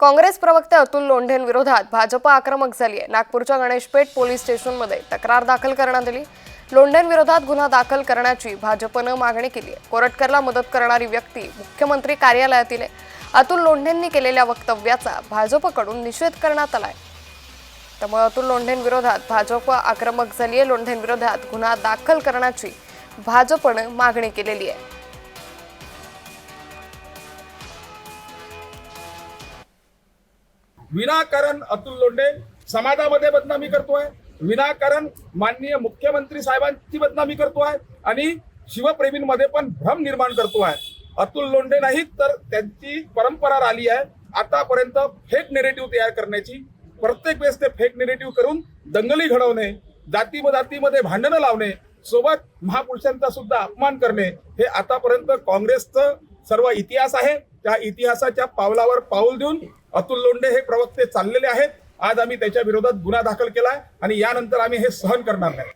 काँग्रेस प्रवक्ते अतुल लोंढेंविरोधात भाजप आक्रमक झाली आहे. नागपूरच्या गणेशपेठ पोलीस स्टेशनमध्ये तक्रार दाखल करण्यात आली. लोंढेंविरोधात गुन्हा दाखल करण्याची भाजपनं मागणी केली आहे. कोरटकरला मदत करणारी व्यक्ती मुख्यमंत्री कार्यालयातील आहे. अतुल लोंढेंनी केलेल्या वक्तव्याचा भाजपकडून निषेध करण्यात आलाय. त्यामुळे अतुल लोंढेंविरोधात भाजप आक्रमक झाली आहे. लोंढेंविरोधात गुन्हा दाखल करण्याची भाजपनं मागणी केलेली आहे. विनाकारण अतुल लोंढे समाजामध्ये बदनामी करतोय. विनाकारण माननीय मुख्यमंत्री साहेबांची बदनामी करतोय आणि शिवप्रेमींमध्ये पण भ्रम निर्माण करतोय. अतुल लोंढे नाहीत तर त्यांची परंपरा आली आहे. आतापर्यंत फेक नेरेटिव्ह तयार करण्याची. प्रत्येक वेळेस ते फेक नेरेटिव्ह करून दंगली घडवणे जाती जातीमध्ये भांडणं लावणे सोबत महापुरुषांचा सुद्धा अपमान करणे हे आतापर्यंत काँग्रेसचं सर्व इतिहास आहे. त्या इतिहासाच्या पावलावर पाऊल देऊन अतुल लोंढे हे प्रवक्ते चाललेले आहेत. आज आम्ही त्याच्या विरोधात गुन्हा दाखल केलाय आणि यानंतर आम्ही हे सहन करणार नाही.